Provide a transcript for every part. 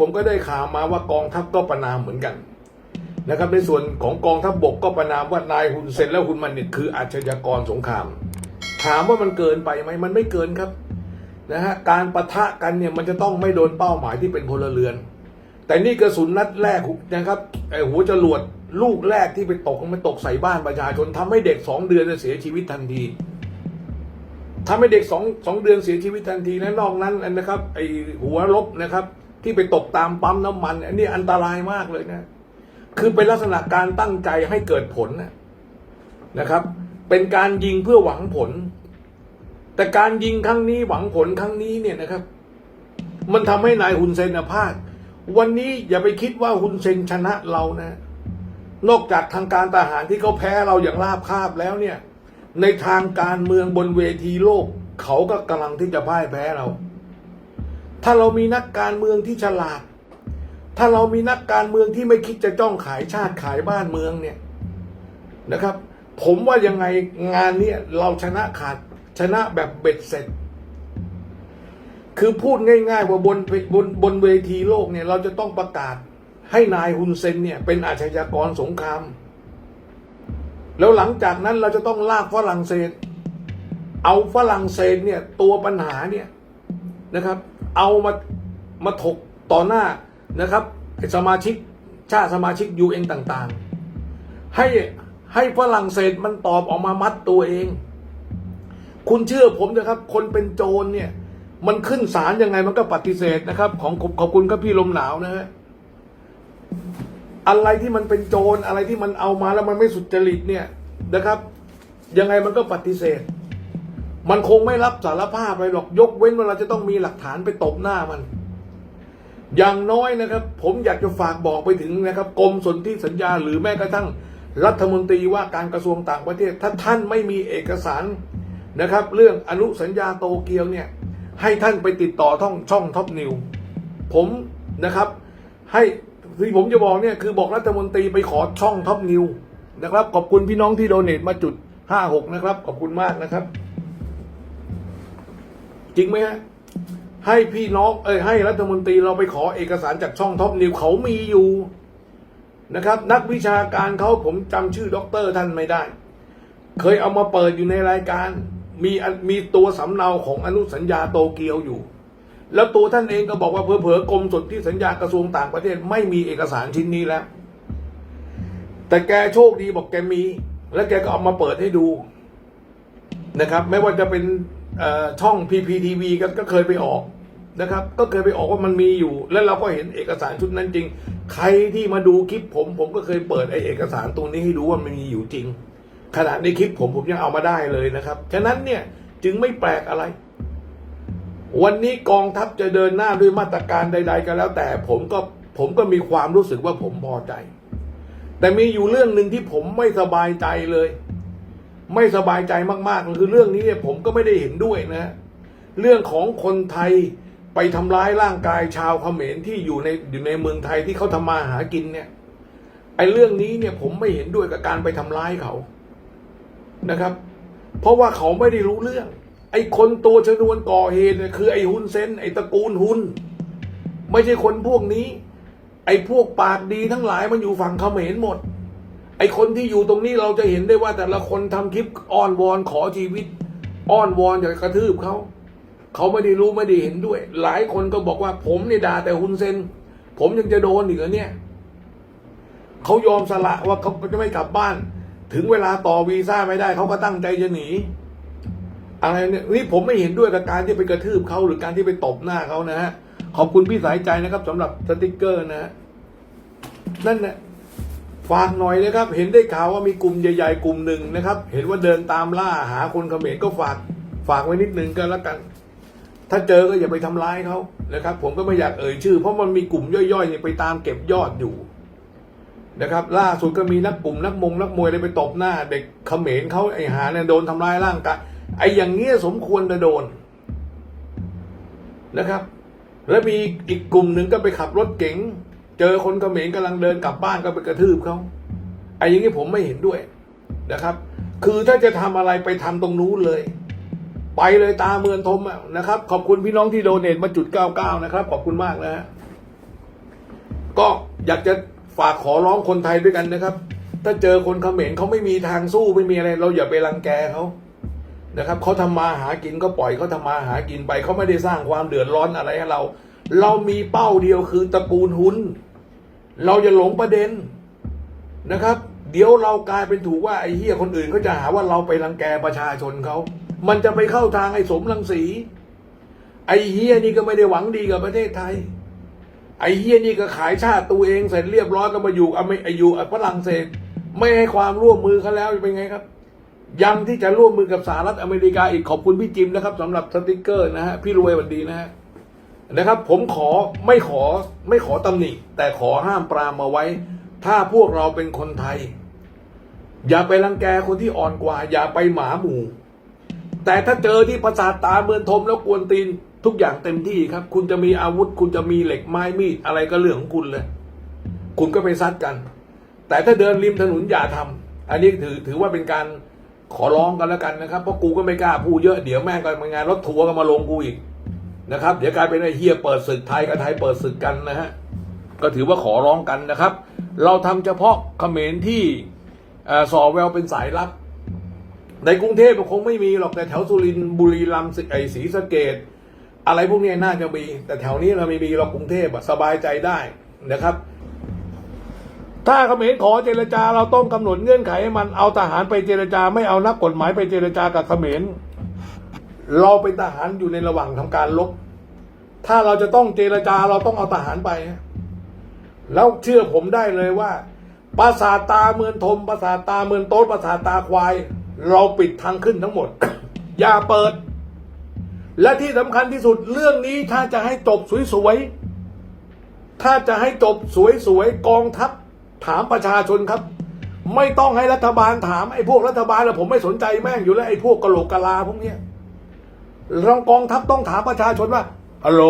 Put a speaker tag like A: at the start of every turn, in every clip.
A: ผมก็ได้ข่าวมาว่ากองทัพก็ประนามเหมือนกันนะครับ ในส่วนของกองทัพบกก็ประนามว่านายฮุนเซนและฮุนมันเนี่ยคืออาชญากรสงคราม ถามว่ามันเกินไปไหมมันไม่เกินครับนะฮะการประทะกันเนี่ยมันจะต้องไม่โดนเป้าหมายที่เป็นพลเรือน แต่นี่กระสุนนัดแรกนะครับไอ้หัวจรวดลูกแรกที่ไปตกมันตกใส่บ้านประชาชนทำให้เด็กสองเดือนเสียชีวิตทันทีทำให้เด็กสองสองเดือนเสียชีวิตทันทีและนอกนั้นนะครับไอ้หัวลบนะครับ ที่ไปตกตามปั๊มน้ำมันอันนี้อันตรายมากเลยนะ คือเป็นลักษณะการตั้งใจให้เกิดผลนะนะครับ เป็นการยิงเพื่อหวังผล แต่การยิงครั้งนี้หวังผลครั้งนี้เนี่ยนะครับ มันทำให้นายฮุนเซนพลาดวันนี้อย่าไปคิดว่าฮุนเซนชนะเรานะ นอกจากทางการทหารที่เขาแพ้เราอย่างราบคาบแล้วเนี่ย ในทางการเมืองบนเวทีโลก เขาก็กำลังที่จะพ่ายแพ้เรา ถ้าเรามีนักการเมืองที่ฉลาด ถ้าเรามีนักการเมืองที่ไม่คิดจะจ้องขายชาติขายบ้านเมืองเนี่ยนะครับ ผมว่ายังไงงานเนี้เราชนะขาดชนะแบบเบ็ดเสร็จ คือพูดง่ายๆว่าบนบนบนเวทีโลกเนี่ยเราจะต้องประกาศให้นายฮุนเซนเนี่ยเป็นอาชญากรสงคราม แล้วหลังจากนั้นเราจะต้องลากฝรั่งเศส เอาฝรั่งเศสเนี่ยตัวปัญหาเนี่ยนะครับ เอามามาถกต่อหน้านะครับสมาชิกชาติสมาชิกยูเอ็นต่างๆ ให้ให้ฝรั่งเศสมันตอบออกมามัดตัวเอง คุณเชื่อผมนะครับ คนเป็นโจรเนี่ย มันขึ้นศาลยังไงมันก็ปฏิเสธนะครับ ของขอบคุณครับพี่ลมหนาวนะฮะอะไรที่มันเป็นโจรอะไรที่มันเอามาแล้วมันไม่สุจริตเนี่ยนะครับ ยังไงมันก็ปฏิเสธ มันคงไม่รับสารภาพอะไปหรอกยกเว้นว่าเราจะต้องมีหลักฐานไปตบหน้ามัน อย่างน้อยนะครับ ผมอยากจะฝากบอกไปถึงนะครับกรมสนธิสัญญาหรือแม้กระทั่งรัฐมนตรีว่าการกระทรวงต่างประเทศ ถ้าท่านไม่มีเอกสารนะครับ เรื่องอนุสัญญาโตเกียวเนี่ย ให้ท่านไปติดต่อท่องช่องท็อปนิวผมนะครับให้ที่ผมจะบอกเนี่ยคือบอกรัฐมนตรีไปขอช่องท็อปนิวนะครับ ขอบคุณพี่น้องที่โดเนทมาจุดห้าหกนะครับ ขอบคุณมากนะครับ จริงไหมฮะให้พี่น้องเอ้ยให้รัฐมนตรีเราไปขอเอกสารจากช่องท็อปนิวเขามีอยู่นะครับ นักวิชาการเขาผมจำชื่อด็อกเตอร์ท่านไม่ได้ เคยเอามาเปิดอยู่ในรายการ มีมีตัวสำเนาของอนุสัญญาโตเกียวอยู่ แล้วตัวท่านเองก็บอกว่าเผลอๆกรมสนธิสัญญากระทรวงต่างประเทศไม่มีเอกสารชิ้นนี้แล้ว แต่แกโชคดีบอกแกมี แล้วแกก็เอามาเปิดให้ดูนะครับ ไม่ว่าจะเป็น ช่อง PPTV ก็ก็เคยไปออกนะครับ ก็เคยไปออกว่ามันมีอยู่ แล้วเราก็เห็นเอกสารชุดนั้นจริง ใครที่มาดูคลิปผม ผมก็เคยเปิดไอเอกสารตรงนี้ให้ดูว่ามันมีอยู่จริง ขณะในคลิปผมผมยังเอามาได้เลยนะครับ ฉะนั้นเนี่ยจึงไม่แปลกอะไร วันนี้กองทัพจะเดินหน้าด้วยมาตรการใด ๆ ก็แล้ว แต่ผมก็ผมก็มีความรู้สึกว่าผมพอใจ แต่มีอยู่เรื่องหนึ่งที่ผมไม่สบายใจเลย ไม่สบายใจมากๆคือเรื่องนี้เนี่ยผมก็ไม่ได้เห็นด้วยนะ เรื่องของคนไทยไปทำร้ายร่างกายชาวเขมรที่อยู่ในอยู่ในเมืองไทยที่เขาทำมาหากินเนี่ยไอ้เรื่องนี้เนี่ยผมไม่เห็นด้วยกับการไปทำร้ายเขานะครับ เพราะว่าเขาไม่ได้รู้เรื่อง ไอ้คนตัวชนวนก่อเหตุเนี่ยคือไอ้ฮุนเซนไอ้ตระกูลฮุนไม่ใช่คนพวกนี้ ไอ้พวกปากดีทั้งหลายมันอยู่ฝั่งเขมรหมด ไอคนที่อยู่ตรงนี้เราจะเห็นได้ว่าแต่ละคนทำคลิปอ้อนวอนขอชีวิต อ้อนวอนอยากกระทืบเขาเขาไม่ได้รู้ไม่ได้เห็นด้วย หลายคนก็บอกว่าผมเนี่ยด่าแต่ฮุนเซน ผมยังจะโดนอีกเหรอเนี่ยเขายอมสละว่าเขาจะไม่กลับบ้าน ถึงเวลาต่อวีซ่าไม่ได้เขาก็ตั้งใจจะหนีอะไรเนี่ยนี่ผมไม่เห็นด้วยกับการที่ไปกระทืบเขาหรือการที่ไปตบหน้าเขานะฮะขอบคุณพี่สายใจนะครับสำหรับสติกเกอร์นะฮะนั่นนะ ฝากหน่อยนะครับ เห็นได้ข่าวว่ามีกลุ่มใหญ่ ๆ กลุ่มหนึ่งนะครับ เห็นว่าเดินตามล่าหาคนเขมรก็ฝากฝากไว้นิดนึงก็แล้วกัน ถ้าเจอก็อย่าไปทำร้ายเขานะครับ ผมก็ไม่อยากเอ่ยชื่อ เพราะมันมีกลุ่มย่อยๆเนี่ยไปตามเก็บยอดอยู่นะครับ ล่าสุดก็มีนักกลุ่มนักมงนักมวยเลยไปตบหน้า เด็กเขมรเขาไอ้หาเนี่ยโดนทำร้ายร่างกายไอ้อย่างเงี้ยสมควรจะโดนนะครับ แล้วมีอีกกลุ่มหนึ่งก็ไปขับรถเก๋ง เจอคนเขมรกำลังเดินกลับบ้านก็ไปกระทืบเขาไอ้อย่างนี้ผมไม่เห็นด้วยนะครับ คือถ้าจะทำอะไรไปทำตรงนู้นเลย ไปเลยตาเมือนทมนะครับ ขอบคุณพี่น้องที่โดเนทมาจุด99นะครับ ขอบคุณมากนะฮะก็อยากจะฝากขอร้องคนไทยด้วยกันนะครับ ถ้าเจอคนเขมรเขาไม่มีทางสู้ไม่มีอะไร เราอย่าไปรังแกเขานะครับเขาทำมาหากินก็ปล่อยเขาทำมาหากินไปเขาไม่ได้สร้างความเดือดร้อนอะไรให้เรา เรามีเป้าเดียวคือตระกูลหุน เราอย่าหลงประเด็นนะครับ เดี๋ยวเรากลายเป็นถูกว่าไอ้เฮียคนอื่นเขาจะหาว่าเราไปรังแกประชาชนเขามันจะไปเข้าทางไอ้สมรังสี ไอ้เฮียนี่ก็ไม่ได้หวังดีกับประเทศไทย ไอ้เฮียนี่ก็ขายชาติตัวเองเสร็จเรียบร้อยก็มาอยู่อเมอยู่ฝรั่งเศสไม่ให้ความร่วมมือเขาแล้วเป็นไงครับ ยังที่จะร่วมมือกับสหรัฐอเมริกาอีกขอบคุณพี่จิมนะครับสำหรับสติกเกอร์นะฮะพี่รวยสวันดีนะฮะ นะครับ ผมขอไม่ขอไม่ขอตำหนิแต่ขอห้ามปรามมาไว้ ถ้าพวกเราเป็นคนไทย อย่าไปรังแกคนที่อ่อนกว่า อย่าไปหมาหมู่ แต่ถ้าเจอที่ประสาทตาเมือนทมแล้วกวนตีนทุกอย่างเต็มที่ครับ คุณจะมีอาวุธ คุณจะมีเหล็กไม้มีดอะไรก็เรื่องของคุณเลย คุณก็ไปซัดกัน แต่ถ้าเดินริมถนนอย่าทำอันนี้ถือถือว่าเป็นการขอร้องกันแล้วกันนะครับ เพราะกูก็ไม่กล้าพูดเยอะเดี๋ยวแม่งก็มางานรถทัวร์ก็มาลงกูอีก นะครับ เดี๋ยวกลายเป็นไอ้เฮียเปิดศึกไทยกับไทยเปิดศึกกันนะฮะก็ถือว่าขอร้องกันนะครับ เราทำเฉพาะเขมรที่สอแววเป็นสายลับ ในกรุงเทพมันคงไม่มีหรอกแต่แถวสุรินทร์บุรีรัมย์ไอศรีสะเกดอะไรพวกนี้น่าจะมี แต่แถวนี้เราไม่มีเรากรุงเทพสบายใจได้นะครับ ถ้าเขมรขอเจรจาเราต้องกำหนดเงื่อนไขให้มันเอาทหารไปเจรจา ไม่เอานักกฎหมายไปเจรจากับเขมร เราเป็นทหารอยู่ในระหว่างทำการลบ ถ้าเราจะต้องเจรจาเราต้องเอาทหารไป แล้วเชื่อผมได้เลยว่าปราสาทตาเมือนทมปราสาทตาเมือนโต๊ดปราสาทตาควาย เราปิดทางขึ้นทั้งหมด อย่าเปิด และที่สำคัญที่สุดเรื่องนี้ถ้าจะให้จบสวยๆถ้าจะให้จบสวยๆกองทัพถามประชาชนครับ ไม่ต้องให้รัฐบาลถามไอ้พวกรัฐบาลนะผมไม่สนใจแม่งอยู่แล้วไอ้พวกกะโหลกกะลาพวกเนี้ย รองกองทัพต้องถามประชาชนว่าฮัลโหล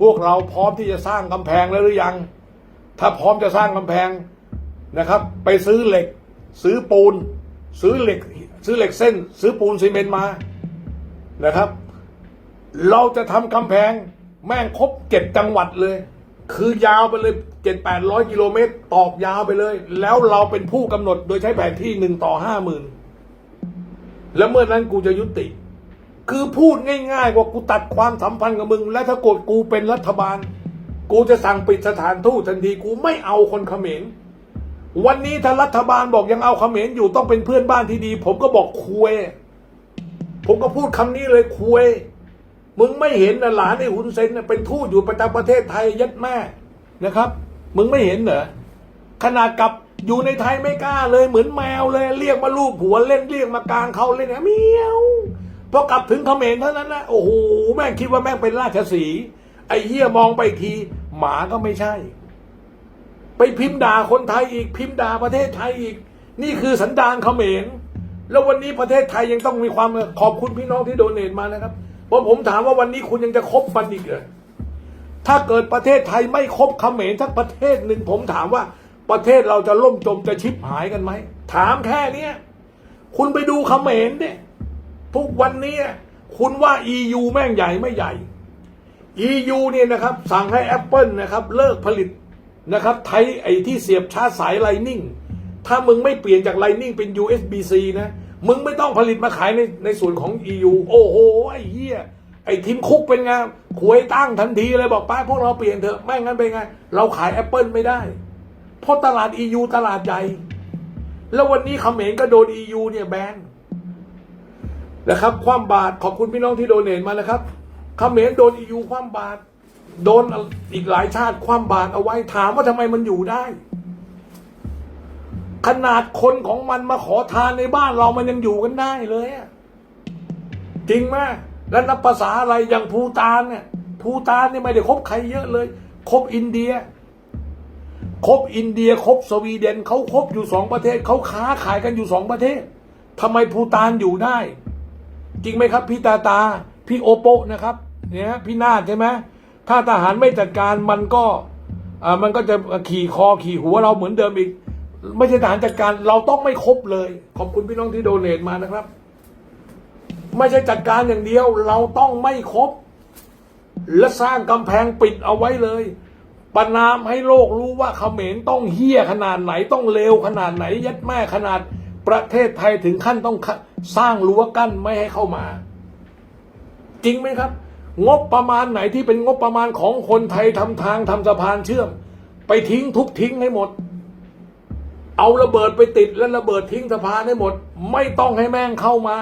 A: พวกเราพร้อมที่จะสร้างกำแพงแล้วหรือยัง ถ้าพร้อมจะสร้างกำแพงนะครับ ไปซื้อเหล็ก ซื้อปูน ซื้อเหล็ก ซื้อเหล็กเส้น ซื้อปูนซีเมนต์มานะครับ เราจะทำกำแพงแม่งครบเจ็ดจังหวัดเลย คือยาวไปเลยเจ็ดแปดร้อยกิโลเมตรตอกยาวไปเลย แล้วเราเป็นผู้กำหนดโดยใช้แผนที่หนึ่งต่อห้าหมื่นแล้วเมื่อนั้นกูจะยุติ คือพูดง่ายๆว่ากูตัดความสัมพันธ์กับมึง และถ้ากดกูเป็นรัฐบาล กูจะสั่งปิดสถานทูตทันทีกูไม่เอาคนเขมรวันนี้ถ้ารัฐบาลบอกยังเอาเขมรอยู่ต้องเป็นเพื่อนบ้านที่ดี ผมก็บอกคุยผมก็พูดคำนี้เลยคุยมึงไม่เห็นนะหลานไอ้หุนเซนน่ะเป็นทูตอยู่ประจำประเทศไทยยัดแม่นะครับ มึงไม่เห็นเหรอขนาดกับอยู่ในไทยไม่กล้าเลยเหมือนแมวเลย เรียกมาลูบหัวเล่นเรียกมากลางเขาเล่นเนี่ยเมียว พอกลับถึงเขมรเท่านั้นนะโอ้โหแม่งคิดว่าแม่งเป็นราชสีไอ้เหี้ยมองไปที หมาก็ไม่ใช่ ไปพิมพ์ด่าคนไทยอีก พิมพ์ด่าประเทศไทยอีก นี่คือสันดานเขมรแล้ววันนี้ประเทศไทยยังต้องมีความขอบคุณพี่น้องที่โดเนทมานะครับเพราะผมถามว่าวันนี้คุณยังจะคบมันอีกเหรอถ้าเกิดประเทศไทยไม่คบเขมรสักประเทศหนึ่งผมถามว่าประเทศเราจะล่มจมจะชิบหายกันไหม ถามแค่เนี้ย คุณไปดูเขมรเนี่ย ทุกวันนี้คุณว่า EU แม่งใหญ่ไม่ใหญ่ EU เนี่ยนะครับ สั่งให้ Apple นะครับ เลิกผลิตนะครับ ไทยไอ้ที่เสียบชาร์จสายไลนิ่งถ้ามึงไม่เปลี่ยนจากไลนิ่งเป็น USB-C นะ มึงไม่ต้องผลิตมาขายในในส่วนของ EU โอ้โห ไอ้เหี้ยไอ้ทีมคุกเป็นไงควยตั้งทันทีเลยบอกป้าพวกเราเปลี่ยนเถอะ ไม่งั้นเป็นไง เราขาย Apple ไม่ได้ เพราะตลาด EU ตลาดใหญ่ แล้ววันนี้เขมรก็โดน EU เนี่ยแบน นะครับความบาตรขอบคุณพี่น้องที่โดเนทมานะครับเขมรโดน EU ความบาตรโดนอีกหลายชาติความบาตรเอาไว้ถามว่าทำไมมันอยู่ได้ ขนาดคนของมันมาขอทานในบ้านเรามันยังอยู่กันได้เลยจริงไหมแล้วนับภาษาอะไรอย่างภูตานเนี่ยภูตานเนี่ยไม่ได้คบใครเยอะเลย คบอินเดีย คบอินเดีย คบสวีเดนเขาคบอยู่สองประเทศเขาค้าขายกันอยู่สองประเทศทำไมภูตานอยู่ได้ จริงไหมครับ พี่ตาตา พี่โอโปะนะครับเนี่ยพี่นาฏใช่ไหมถ้าทหารไม่จัดการมันก็อ่ามันก็จะขี่คอขี่หัวเราเหมือนเดิมอีก ไม่ใช่ทหารจัดการเราต้องไม่ครบเลย ขอบคุณพี่น้องที่โดเนทมานะครับ ไม่ใช่จัดการอย่างเดียว เราต้องไม่ครบ และสร้างกำแพงปิดเอาไว้เลยประนามให้โลกรู้ว่าเขมรต้องเฮี้ยขนาดไหนต้องเลวขนาดไหน ยัดแม่ขนาด ประเทศไทยถึงขั้นต้องสร้างรั้วกั้นไม่ให้เข้ามา จริงไหมครับ งบประมาณไหนที่เป็นงบประมาณของคนไทยทำทางทำสะพานเชื่อม ไปทิ้งทุบทิ้งให้หมด เอาระเบิดไปติดแล้วระเบิดทิ้งสะพานให้หมด ไม่ต้องให้แม่งเข้ามา